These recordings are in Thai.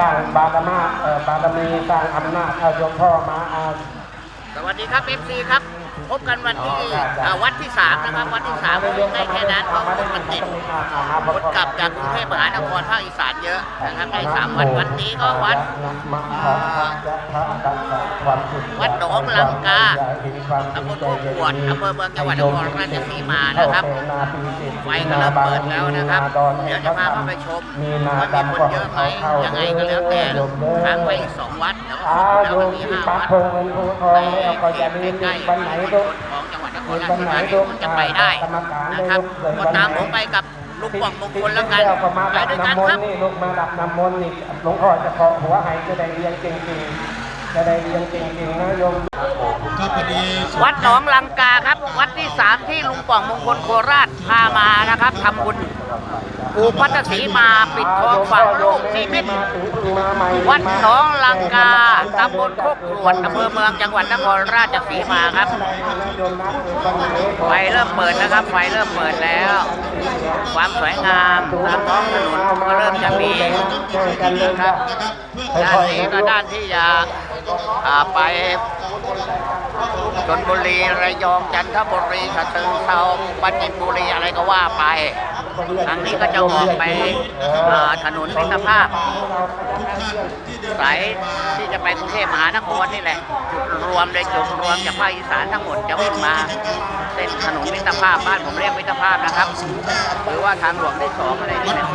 สร้างบารมาบารมีสร้างอำนาจเอาโยมพ่อมาอาสวัสดีครับเอฟซีครับ พบกันวันที่อ่าวันที่สามนะครับ วันที่สามวิ่งได้แค่นั้นเพราะคนมันติดคนกลับจากกรุงเทพมหานครภาคอีสานเยอะนะครับได้สามวันวันนี้ก็วัดวัดหนองลังกาตำบลโคกขวดอำเภอเมืองจังหวัดนครราชสีมานะครับไฟกำลังเปิดแล้วนะครับ เดี๋ยวจะพาเข้าไปชมว่ามีคนเยอะไหมยังไงก็แล้วแต่ค้างไว้อีกสองวัดแล้วก็อาครบโยแล้วมมีที่ห้าปักวัดธงเงินภูทองแล้วก็อย่าลืมใกล้วันไหนๆลูกของจังหวัดนครราชสีมาที่คุณจะไปได้นะครับก็ตามผมไปกับลูกป่องมงคลแล้วกันก็มาไปดับด้วยกันน้ำมคนรับต์นี่ลูกมาดับน้ำมนต์นี่หลวงพ่อจะเคาะหัวให้จะได้เรียนเก่งๆจะได้เรียนเก่งๆนะโยมครับวันนี้วัดหนองลังกาครับ วัดที่สามที่ลุงป่องมงคลโคราชพามานะครับทำบุญ ปูพัทสีมาปิดทองฝังลูกนิมิตวัดหนองลังกาตำบลโคกกรวดอำเภอเมืองจังหวัดนครราชสีมาครับไฟเริ่มเปิดนะครับไฟเริ่มเปิดแล้ว ความสวยงามตามท้องถนนก็เริ่มจะมีครับด้านนี้ก็ด้านที่จะอ่าไปชนบุรีระยองจันทบุรีฉะเชิงเทราปัญจินบุรีอะไรก็ว่าไป ทางนี้ก็จะออกไปถนนมิตรภาพสายที่จะไปกรุงเทพมหานครนี่แหละจุดรวมเลยจุดรวมจากภาคอีสานทั้งหมดจะวิ่งมาเส้นถนนมิตรภาพบ้านผมเรียกมิตรภาพนะครับ หรือว่าทางหลวงที่สองอะไรนี่แหละเ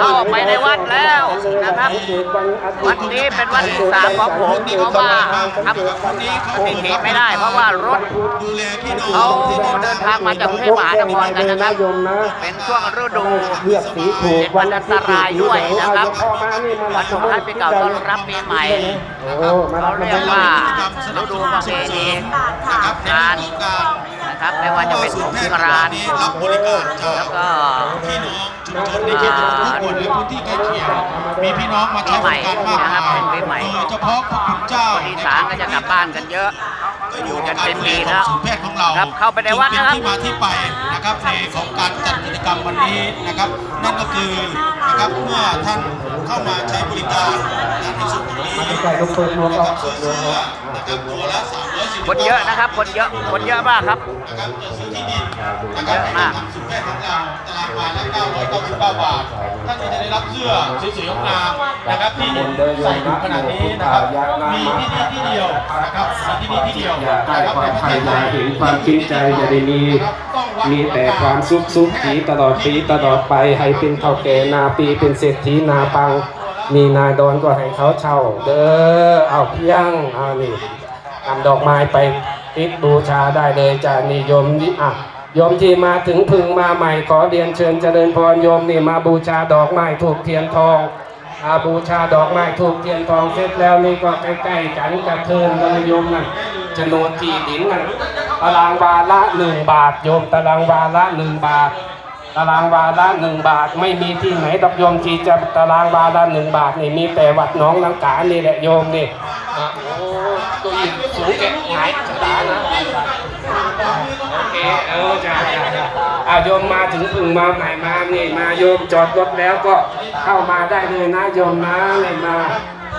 ข้าไปในวัดแล้วนะครับ วัดนี้เป็นวัดที่สามของผมเพราะว่าครับปฏิเสธไม่ได้ เพราะว่ารถดูแลพี่น้องเขาเดินทางมาจากกรุงเทพมหานครกันนะครับเป็นช่วงฤดูเป็นวันอันตรายด้วยนะครับวันสงท้ายปีเก่าต้อนรับปีใหม่เขาเรียกว่าฤดูประเพณีนนงานโครงการนะครับไม่ว่าจะเป็นสงกรานต์นี้รับบริการจากแล้วก็ ในเขตจังหวัดทุกคนและพื้นที่ใกล้เคียงมีพี่น้องมาใช้บริการมากนะครับมายเป็นปีใหม่โดยเฉพาะพระคุณเจ้าคนอีสานก็จะกลับบ้านกันเยอะอยู่กันเป็นปีแล้วศูนย์แพทย์ของเราครับเข้าไปในวัดนะครับจึงเป็นที่มาที่ไปนะครับในของการจัดกิจกรรมวันนี้นะครับ นั่นก็คือนะครับเมื่อท่านเข้ามาใช้บริการในส่วนตรงนี้มันใส่ลูกปืนรวมนะเอาครับซื้อเสื้อนะครับตัวละ310 คนเยอะนะครับ คนเยอะ คนเยอะมากครับนะครับจะซื้อที่ดินนะครับในทางสุดแพทย์ของเราตารางวาละ999บาท ท่านก็จะได้รับเสื้อสวยๆงามๆนะครับที่ใส่อยู่ขนาดนี้นะครับมีที่นี่ที่เดียวนะครับมีที่นี่ที่เดียวอยากได้นะครับความในประภาเทยศไทมายเห็นความจริงใจจะได้มีมีแต่ความสุขสุขปีตลอดปีตลอดไปให้เป็นเท่าแก่นาปีเป็นเศรษฐีนาปังมีนาดอนก็ให้เขาเช่า เด้อเอาเพียงเอานี่ นำดอกไม้ไปติดบูชาได้เลยจะนิยมนี่อะโยมที่มาถึงพึงมาใหม่ขอเรียนเชิญเจริญพรโยมนี่มาบูชาดอกไม้ถูกเทียนทองอาบูชาดอกไม้ถูกเทียนทองเสร็จแล้วนี่ก็ใกล้ๆกันกระเทินเลยโยมนั่นโนดที่ดินนั่นตารางวาละหนึ่งบาทโยมตารางวาละหนึ่งบาท ตารางวาละหนึ่งบาท ไม่มีที่ไหนดอกโยมที่จะตารางวาละหนึ่งบาทนี่มีแต่วัดหน้องลังกานี่แหละโยมนี่อะโอ้ตัวอีกสูงแก่หายสตานะโอเคเออจ้าจ้าจ้าอะโยมมาถึงพึ่งมาใหม่มานี่มาโยมจอดรถแล้วก็เข้ามาได้เลยนะโยมนะเลยมา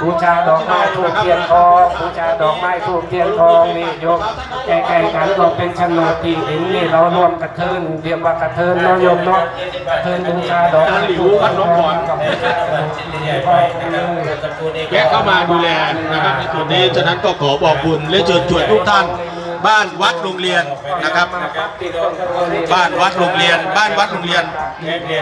บูชาดอกไม้ทูบเทียนทองบูชาดอกไม้ทูบเทียนทองนี่โยมแก่ๆกันก็เป็นโนดที่ดินนี่เรารวมกระเทินเรียกว่ากระเทินเนาะโยมเนาะกระเทินบูชาดอกไม้ทูบเทียนทองกับบูชาดอกไม้ทูบเทียนแวะเข้ามาดูแลนะครับในส่วนนี้ฉะนั้นก็ขอบอกบุญและเชิญชวนทุกท่าน บ้านวัดโรงเรียนนะครับ บ้านวัดโรงเรียน บ้านวัดโรงเรียน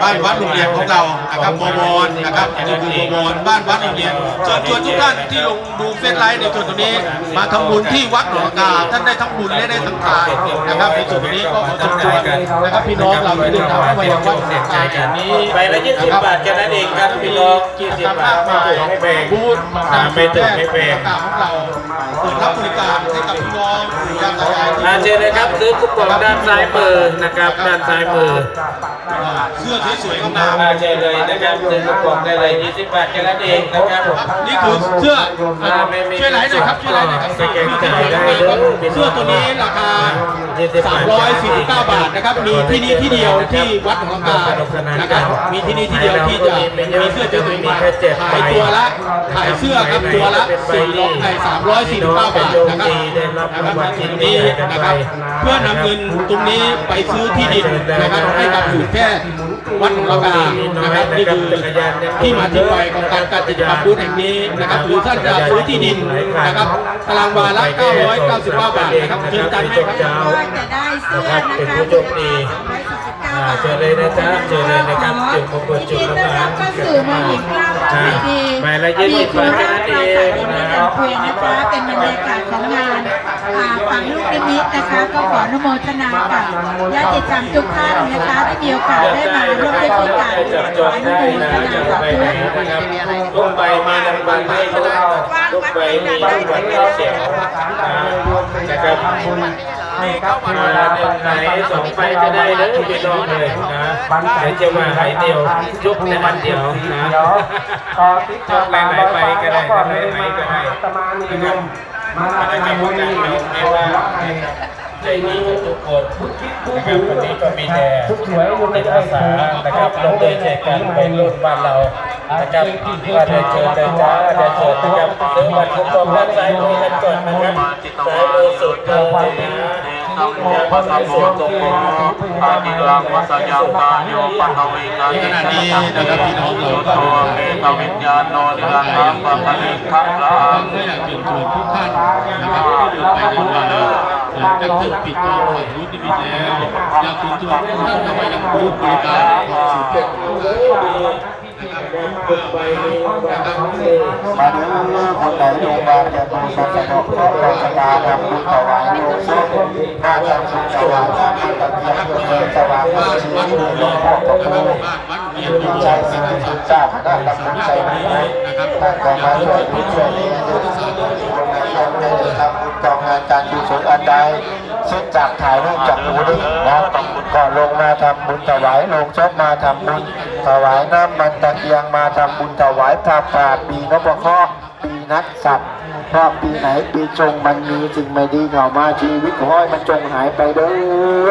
บ้านวัดโรงเรียนของเรานะครับบวรนะครับนี่คือบวรบ้านวัดโรงเรียนเชิญชวนทุกท่านที่ลงดูเฟซไลฟ์ในส่วนตรงนี้มาทำบุญที่วัดหนองกาท่านได้ทั้งบุญและได้ทั้งทานนะครับในส่วนตรงนี้ก็ขอเชิญชวนนะครับพี่น้องเราที่เดินทางเข้ามายังวัดหนองกาแห่งนี้ใบละ20บาทแค่นั้นเองครับพี่น้อง20บาทไม่ถูกไม่แพงบูธอ่าไม่ถูกไม่แพงของเราเปิดรับบริการให้กับพี่น้องนะครับนะครับสาขาที่อาเชิญเลยครับซื้อคูปองด้านซ้ายมือนะครับด้านซ้ายมือเสื้อสวยๆงามอาเชิญเลยนะครับซื้อคูปองได้เลย20บาทแค่นั้นเองนะครับๆนี่คือเสื้ออ่าช่วยไลฟ์หน่อยครับช่วยไลฟ์หน่อยครับสแกนจ่ายได้เลยเสื้อตัวนี้ราคา349 บาทนะครับมีที่นี่ที่เดียวที่วัดหนองลำกานะครับมีที่นี่ที่เดียวที่จะมีเสื้อเจ้าตัวนี้ขายตัวละขายเสื้อครับตัวละ400ไอ้349 บาทนะครับนะครับตรงนี้นะครับ เพื่อนำเงินตรงนี้ไปซื้อที่ดินนะครับให้กับศูนย์แพทย์วัดหนองลำกานะครับนี่คือที่มาที่ไปของการจัดกิจกรรมบูธแห่งนี้นะครับหรือท่านจะซื้อที่ดินนะครับตารางวาละ 999 บาทนะครับเชิญจันให้ครับเจ้าก็จะได้เสื้อนะครับนะเป็นคะผู้โชคดีอ่าเชิญเลยนะจ๊ะเชิญเลยนะครับจุดมงคลจุดยินละดีต้อนรับเข้าสู่มหิงกล้าวอ่าดีหมายละยี่สิบบาทแค่นั้นเองนะนะคะคุยนะคะเป็นบรรยากาศของงาน อ่าฝังลูกนิมิตนะคะ ก็ขออนุโมทนากับญาติธรรมทุกท่านนะคะที่มีโอกาสได้มาร่วมด้วยช่วยกันจับจอนะจะไปไหนนะครับลูกไปมาดังบันไม่รู้ลูกไปมีบ้านวันเข้าเสียงนะครับมาไหนสองไฟก็ได้เลยพี่น้องเลยนะไหนจะมาหายเดียวยุบในวันเดียวนะต่อทิศชอบไหนไหนไปก็ได้ไหนไหนก็ได้ตมานิย มมาอะไรกับพวกนั้นเราไม่ว่าใจนี้ทุกคนนะครับวันนี้ก็มีแต่ในภาษานะครับลงเลยใจกันไปรุ่นบ้านเรานะครับว่าได้เจอได้จ้าได้เจอนะครับซื้อบัตรคุ้มครองด้านซ้ายมือกันก่อนนะครับซ้ายมือสุดเลย นะสัมโมปัสสะโมตุโมอาติลังวัสยังกายโยปัทวิกาขณะนี้นะครับพี่น้องเราก็ตัวเมตวิญญาณโนนิรันดร์ปัปะลิขัลังก็อยากเชิญชวนทุกท่านนะครับที่เดินไปเดินมาหลังจากที่ปิดทองฝั่งรุ่นนิมิตแล้วอยากเชิญชวนทุกท่านเข้ามายังบูธบริการของศูนย์แพทย์นะครับ มาเด้คนไหนโรงพยาบาลจะดูสัสดอกเคราะห์ราชการทำบุญถวายโลงศพมาทำบุญถวายน้ำมันตะเกียงเพื่อสว่างบ้านชีวัดวิตหลวงหลวงพ่อพระนะคครัรูบบ้านวัดเรียนใจสิ่งที่สุดทราบได้ตำบลใจดีท่านก็มาช่วยผู้ช่วยเหลือโดยที่สุดโรงงานต้องได้ทำบุญกองานการกุศลอันใด ซึ่งจากถ่ายรูปจากหนูได้นะก่อนลงมาทำบุญถวายลงศพมาทำบุญถวายน้ำมันตะเกียงมาทำบุญถวายพระป่าปีนพเคราะห์ปีนักสัตว์เพราะปีไหนปีจงมันมีสิ่งไม่ดีเข้ามาชีวิตขอให้มันจงหายไปเด้อ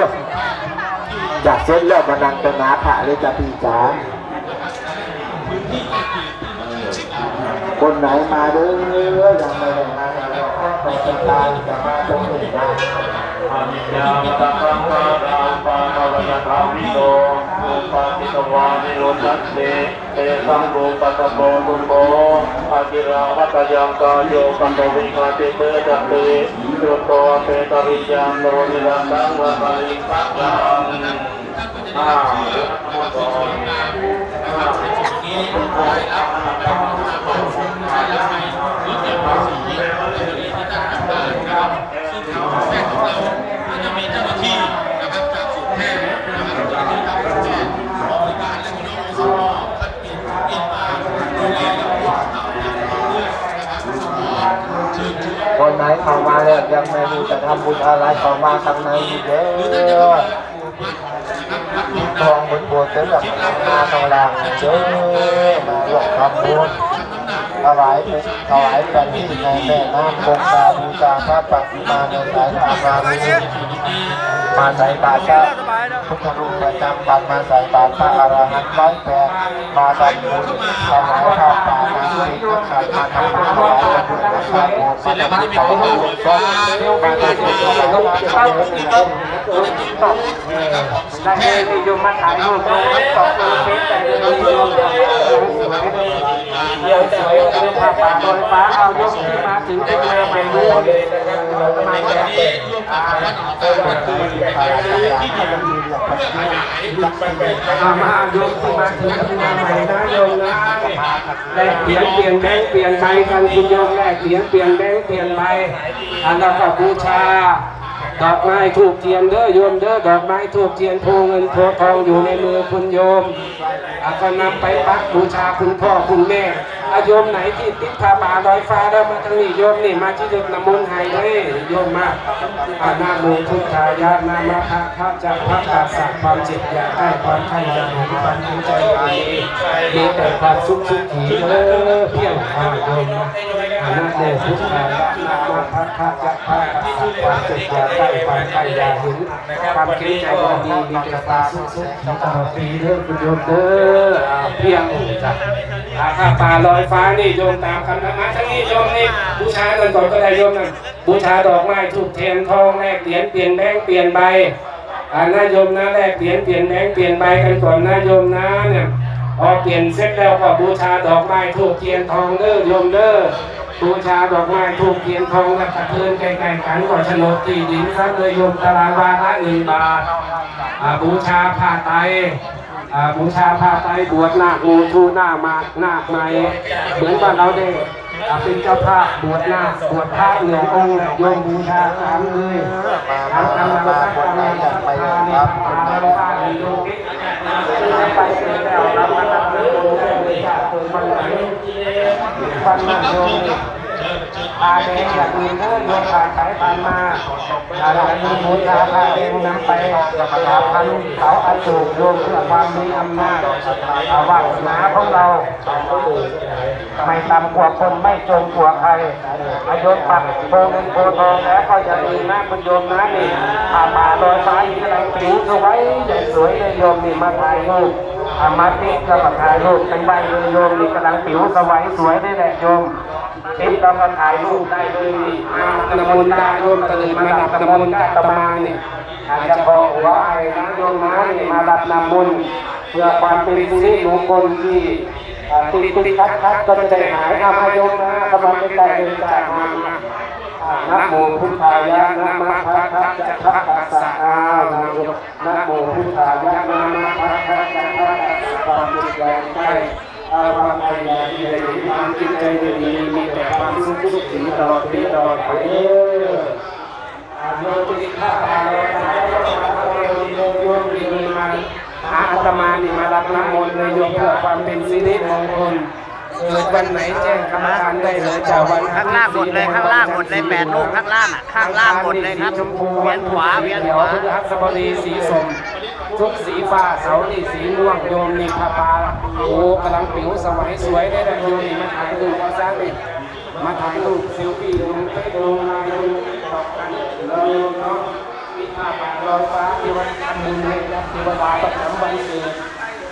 จากเส้นเลือดมันนังเป็นนาผะเลยจ้ะพี่จ๋าคนไหนมาเด้อยังไม่ได้มาเราก็ไปจัดการจะมาตรงนี้ นะยาตะกังกาลังปะภวะธรรมิโตอุปาติตวานิโรธัสเตเตสังโฆปัสสะโมตุโมอากิราวัตยังกายโยปันโตวิกาติเตจัตเตโยโตเตตริยังโนนิรันตังวะปะริปัสสังอ่าแพทย์ของเราก็จะมีเจ้าหน้าที่นะครับจากศูนย์แพทย์นะครับจากที่ทำแพทย์ของบริการและพี่น้องอสมคัดเกณฑ์เกณฑ์มาดูแลเรื่องของเราด้วยนะครับขอเชิญชวน คน ไหนเข้ามาเนี่ยยังไม่รู้จะทำบุญอะไรเข้ามาข้างในอีกเด้อท่านจะเข้าองบนะครับวัดหลวงทองบนโบสถ์เด้อมาข้างล่างเด้อมาหลอกทำบุญถวายถวายเป็นที่ในแม่น้ำคงคาบูชาพระปฏิมาในสายธรรมานี้ มาใส่บาตรพระพุทธรูปประจำบัตรมาใส่บาตรพระอรหันต์ร้อยแปดมาทำบุญถวายข้าวปลาน้ำพริกน้ำขันมาทำบุญถวายพระพุทธรูปพระโบสถ์เสร็จแล้วก็จะมีของฝากของฟ้ามาทำบุญถวายพระพุทธรูปนะครับจะติดบูธนะครับของศูนย์แพทย์นะครับเรารับฝากนะครับเพื่อร่วมกันนะครับ เดี๋ยวสวยเรื่องผ้าป่าโดยฟ้าเอายกที่มาถึงเป็นมาใหม่รู้เลยนะครับเราจะมาวันแก้นี้ร่วมกับวัดหนองตาลก็คือไปซื้อที่ดินเพื่อขยายเอามาโยมที่มาถึงเป็นมาใหม่นะโยมนะแลกเหรียญเปลี่ยนแบงเปลี่ยนใบกันคุณโยมแลกเหรียญเปลี่ยนแบงเปลี่ยนใบอันนั้นก็บูชา ดอกไม้ถูกเทียนเด้อโยมเด้อดอกไม้ถูกเทียนโพเงินโพทองอยู่ในมือคุณโยมอาก็นำไปปักบูชาคุณพ่อคุณแม่อาโยมไหนที่ติดผ้าป่าลอยฟ้าแล้วมาทางนี้โยมนี่มาที่ดึกน้ำมนต์ให้เลยโยมมาอานาโมพุทายะนามาพระพระจะพระกาสักความเจ็บอยาได้ความไข้อยาหนุนความภูมิใจดีมีแต่ความสุขสุขีเออเพียงอาโยมอานาโมพุทายะนา มาพระพระจะพระกาสักความเจ็บอยาได้ความไข้อยาหนุนความเกรงใจดีมีแต่ความสุขสุขีตลอดปีเด้อคุณโยมเด้ออ่าเพียงจ้ะอาข้าป่าลอยฟ้านี่โยมตามคำธรรมะทั้งนี้โยมนี่บูชาเงินก่อนก็ได้โยมนั่นบูชาดอกไม้ถูกเทียนทองแลกเหรียญเปลี่ยนแบงค์เปลี่ยนใบอ่านะโยมนะแลกเหรียญเปลี่ยนแบงค์เปลี่ยนใบกันก่อนนะโยมนะเนี่ยพอเปลี่ยนเสร็จแล้วก็บูชาดอกไม้ถูกเทียนทองเด้อโยมเด้อ บูชาดอกไม้ถูกเทียนทองแล้วกระเทินใกล้ๆกันก่อนฉนดที่ดินครับเลยโยมตารางวาละหนึ่งบาทบูชาผ้าไตบูชาผ้าไตบวชหน้างูชูหน้ามากนาคในเหมือนบ้าเราได้เป็นเจ้าภาพบวชหน้าบวชพระหนึ่งองค์โยมบูชาตามเลยทำกำลังสักกำกกำลังเนี่ยมาเราสร้าไปเสร็จแล้วเรามาทำเรื่องโยมเลยจ้ะเกิดวันไหนวันนั้นโย มนี่ พาแดงจากอื่นเด้อโยมผ่านสายผ่านมาอะไรมีบูชาพาแดงนำไปหาพันเสาอโศกโยมเพื่อความมีอำนาจอาวาสนาของเรา ไม่ต่ำกว่าคนไม่จนกว่าใครอายุปักโพเงินโพทองแล้วก็อย่าลืมนะคุณโยมนะนี่อามาลอยฟ้าอีกอะไรผิวสวยใหญ่สวยเลยโยมนี่มาถ่ายรูปอามาติดก็มาถ่ายรูปเป็นใบเลยโยมนี่กำลังผิวสวยสวยได้แหละโยม ติดก็มาก็ถ่ายรูปได้เลยนี่มาน้ำมนต์ตาโยมตื่นมาดับน้ำมนต์ตมาเนี่ยอาจจะพอหัวไอ้นะโยมนะนี่มาดับน้ำมนต์เพื่อความเป็นสิริมงคลที่อ่าติดติดคัดคัดก็จะหายอามาโยมนะกำลังใจเดินจากมาอ่านะโมพุทธายะนะมะพะทะจะพะกัสะอานะโมพุทธายะนะมะพะทะจะพะกัสะความจิตใจใกล้ อาความพยายามที่ได้ดีความจิตใจดีมีแต่ความสุขสุขสีตลอดปีตลอดไปเอออาโยติภาพาโลกาโยโยโยมดีมาอาตมานี่มารับน้ำมนต์เลยโยมเพื่อความเป็นสิริมงคลเกิดวันไหนแจ้งกรรมการได้เลยจ้าวันข้างล่างหมดเลยข้างล่างหมดเลยแปดลูกข้างล่างอะข้างล่างหมดเลยครับชมพูเวียนขวาเวียนขวาพฤหัสบดีสีส้ม ทุกสีฟ้าเสานี่สีม่วงโยมนี่พาปาโอ้กำลังผิวสมัยสวยได้เลยโยมนี่มาถ่ายรูปมาสร้างนี่มาถ่ายรูปเซลฟี่ลงเฟซลงไลน์ลงตอกกันเลยโยมเนาะมีผ้าป่าลอยฟ้าเทวดทำบุญให้กับเทวดาประจำวันเกิด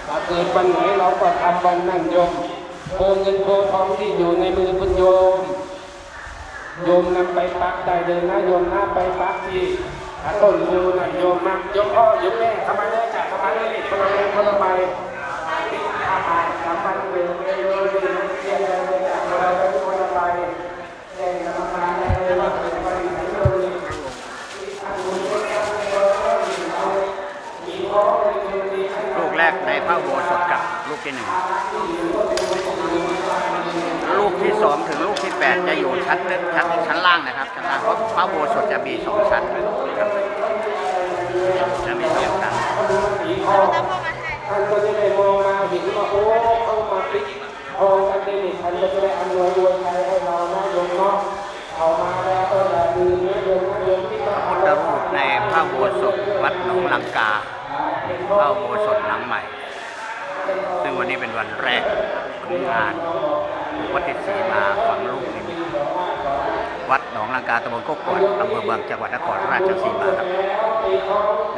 ถ้าเกิดวันไหนเราก็ทำวันนั้นโยมโพเงินโพทองที่อยู่ในมือคุณโยมโยมนำไปปักได้เลยนะโยมนะไปปักที่ ต้นโพนะโยมนะโยมพ่อโยมแม่ทำไมเลยจ้ะทำไมเลยคนละเลยคนละใบติดอาหารสามพันเดือนเลยโยมเรียนเลยจ้ะคนละเลยคนละใบแจ้งกรรมการได้เลยว่าเป็นใบไหนเลยมีพ่อเลยโยมมี ลูกแรกในพระอุโบสถกับลูกที่หนึ่งลูกที่สองถึงลูกที่แปดจะอยู่ชั้นลึกชั้นชั้นล่างนะครับชั้นล่างเพราะพระอุโบสถจะมีสองชั้นนะครับจะมีเดียวกัน ท่านก็จะได้มองมาเห็นว่าโอ้เขามาปิดท องกันได้นี่ท่านจะได้อำนวยดวงใจให้เรานะโยมเนาะเอามาแล้วก็อย่าลืมนะโยมนะโยมที่ต้องพุทธรูปในพระโบสถวัดหนองลังกาพระโบสถหลังใหม่ ซึ่งวันนี้เป็นวันแรกของงานวัดติศีมาฝังลูกนิมิตวัดหนองลังกาตำบลโคกกวดอำเภอเมืองจังหวัดนครราชสีมาครับ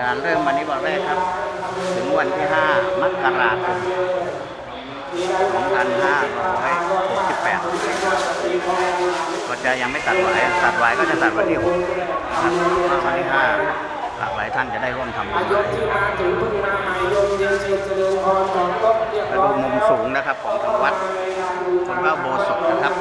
งานเริ่มวันนี้วันแรกครับ ถึงวันที่ 5 มกราคม 2568ก็จะยังไม่ตัดไหวตัดไหวก็จะตัดวันที่6นะครับวันที่5หลากหลายท่านจะได้ร่วมทำบุญโยมที่มาถึงเพิ่งมาใหม่โยมเรียนเชิญเจริญพรของก็เรียบและดูมุมสูงนะครับของทางวัดของพระอุโบสถนะครับ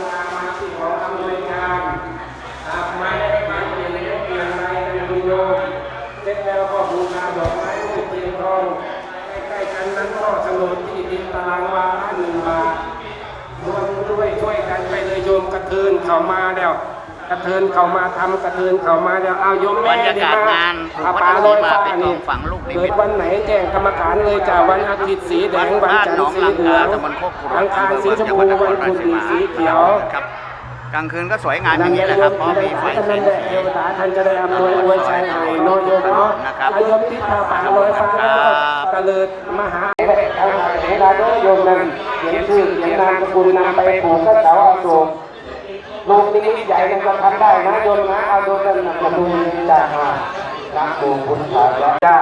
ใกล้ๆกันนั้นก็โฉนดที่ดินตารางวาละหนึ่งบาทรวมด้วยช่วยกันไปเลยโยมกระเทินเข้ามาแล้วกระเทินเขามาทำกระเทินเขามาเดี๋ยวเอาโยมแม่บรรยากาศงานเอาปลาลอยฟ้าเป็นนี่ของฝั่งลูกนิมิตเกิดวันไหนแจ้งกรรมการเลยจ้าวันอาทิตย์สีแดงวันจันทร์สีเหลืองตำบลโคกกุอังคารสีชมพูวันพุธสีเขียว ครับ กลางคืนก็สวยงามอย่างนี้แหละครับเพราะมีไฟท่านแสนั่งนแหละเทวดาท่านจะได้อำนวยอวยชัยให้โนโยมเนาะนะครับอาโยมที่พาป่าลอยฟ้าแล้วก็ตะเลิดมหาทางเวลาเด้อโยมนั้นเขียนชื่อเขียนนามสกุลนามไปผูกก็เสาอโศกลูกนี้ใหญ่นั้นก็ทำได้นะโยมนะเอาโยมนั้นมาดูจากมารักปู่คุณพระจ้า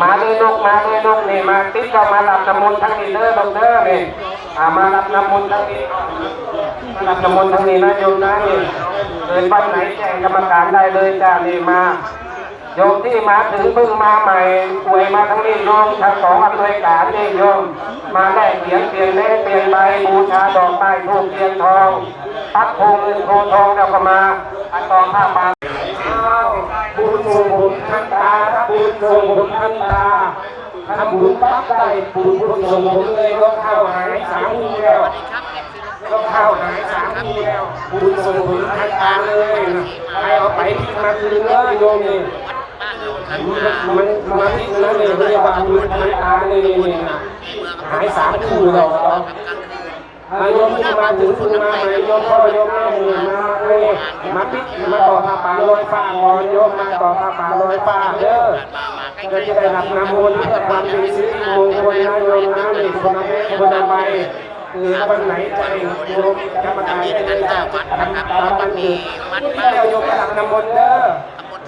มาเลยนกมาเลยนกนี่มาติ๊กก็มารับน้ำมนต์ทั้งนี้เด้อดอกเด้อนี่อ่ามารับน้ำมนต์ทั้งนี้มา รับน้ำมนต์ทั้งนี้นะโยมนะนี่เกิดวันไหนแจ้งกรรมการได้เลยจ้านี่มาโยมที่มาถึงเพิ่งมาใหม่ป่วยมาทั้งนี้โยมทั้งสองอำนวยการนี่โยม มาได้เขียนเปลี่ยนเลขเปลี่ยนใบบูชาดอกไม้ทูบเทียนทองปักโพเงินโพทองแล้วก็มาอันตองผ้ามาอ้าวบุญส่งผลทันตาบุญส่งผลทันตาทำบุญปั๊บได้บุญบุญส่งผลเลยก็เข้าหายสามทีแล้ว ก็เข้าหายสามทีแล้วบุญส่งผลทันตาเลยนะใครเอาไปพิกมาคืนเลยโยมนี่มันมาพิกนะเลยเรียกว่าบุญทันตาเลยนี่นะหายสามคู่แล้วเรออาโยมที่มาถึงคุณมาใหม่โยมพ่อโยมแม่หนึ่งมาเลยมาพิกมาต่อผ้าป่าลอยฟ้าก่อนโยมมาต่อผ้าป่าลอยฟ้าเด้อจะได้รับน้ำมนต์เพื่อความเป็นสิริมงคลนะโยมนะนี่คนละเม็ดคนละใบ คือวันไหนใจโยมกรรมการได้เลยจะทำตามมันเองที่เราโยมมารับน้ำมนต์เด้อ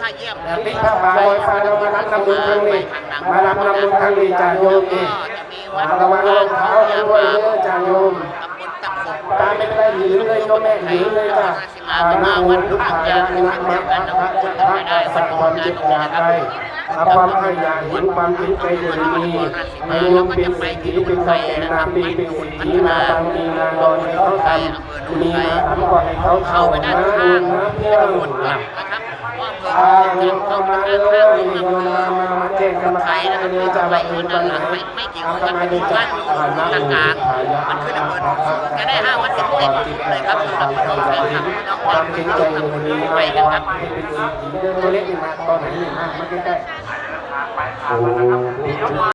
ท่าเยี่ยมแต่ที่พระบาลอยฟ้าเรามารับน้ำมนต์ครั้งนี้มารับน้ำมนต์ครั้งนี้จากโยมนี่ระวังรองเท้าด้วยเด้อจากโยมตาไม่ได้หืนเลยโยมแม่หืนเลยจ้ะอาณาโมทุกขายานะมะพระพุทธสัพพันจิตยาไป อาความขยาเห็นความคิดใจอย่างดีให้โยมเป็นเศรษฐีเป็นเจ้าแก่นาปีเป็นเศรษฐีนาตังมีนาดอนให้เขาทำมีนาทำก่อนให้เขาเข้าเข้าไปด้านะข้างนะเพื่อนหมดหลักนะครับ เภออ่าเมืองเข้ามาเลด้านข้างยเมืองโยมมามามาแจ้งกรรมไทยนะครับจะไปว่าเงิเป็นนวัด้านนไหลังไม่ไม่กี่เอาวันทำไมครับถึงจะบ้านอ่าอยู่นะกลางกลางมันขึ้นอำเภอหนองสูงจะได้ห้าวันเต็มเต็ดเลยครับสำหรับพี่น้องแฟนคลับน้องความที่จริงใจอย่างนี้ไปนะกันครับตัวเล็กนี่มาตอนไหนนี่มามาใกล้ๆโอ้